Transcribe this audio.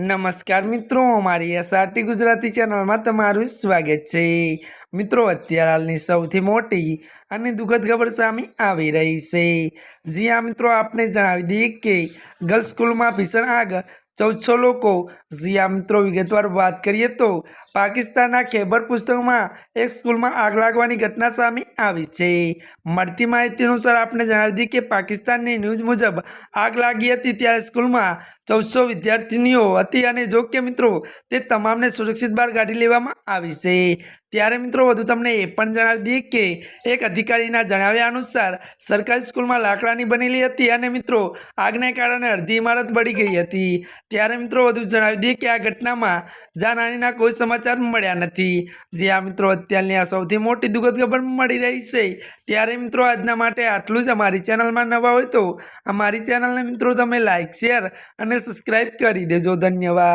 નમસ્કાર મિત્રો, અમારી એસઆરટી ગુજરાતી ચેનલમાં તમારું સ્વાગત છે. મિત્રો, અત્યારે હાલની સૌથી મોટી અને દુઃખદ ખબર સામે આવી રહી છે. જી આ મિત્રો, આપને જણાવી દઈએ કે ગર્લ્સ સ્કૂલમાં ભીષણ આગ ચૌદસો લોકો જી મિત્રો, વિગતવાર વાત કરીએ તો, પાકિસ્તાનના ખેબર પુસ્તકમાં એક સ્કૂલમાં આગ લાગવાની ઘટના સામે આવી છે. મળતી માહિતી અનુસાર આપણે જણાવી દઈએ કે પાકિસ્તાનની ન્યૂઝ મુજબ આગ લાગી હતી ત્યારે સ્કૂલમાં ચૌદસો વિદ્યાર્થીનીઓ હતી અને જો કે મિત્રો, તે તમામને સુરક્ષિત બહાર કાઢી લેવામાં આવી છે. ત્યારે મિત્રો વધુ તમને એ પણ જણાવી દઈએ કે એક અધિકારીના જણાવ્યા અનુસાર સરકારી સ્કૂલમાં લાકડાની બનેલી હતી અને મિત્રો આગને કારણે અડધી ઇમારત બળી ગઈ હતી. ત્યારે મિત્રો વધુ જણાવી દઈએ કે આ ઘટનામાં જાનહાનીના કોઈ સમાચાર મળ્યા નથી જે આ મિત્રો અત્યારની આ સૌથી મોટી દુઃખદ ખબર મળી રહી છે, ત્યારે મિત્રો આજના માટે આટલું જ. અમારી ચેનલમાં નવા હોય તો અમારી ચેનલને મિત્રો તમે લાઇક શેર અને સબસ્ક્રાઈબ કરી દેજો. ધન્યવાદ.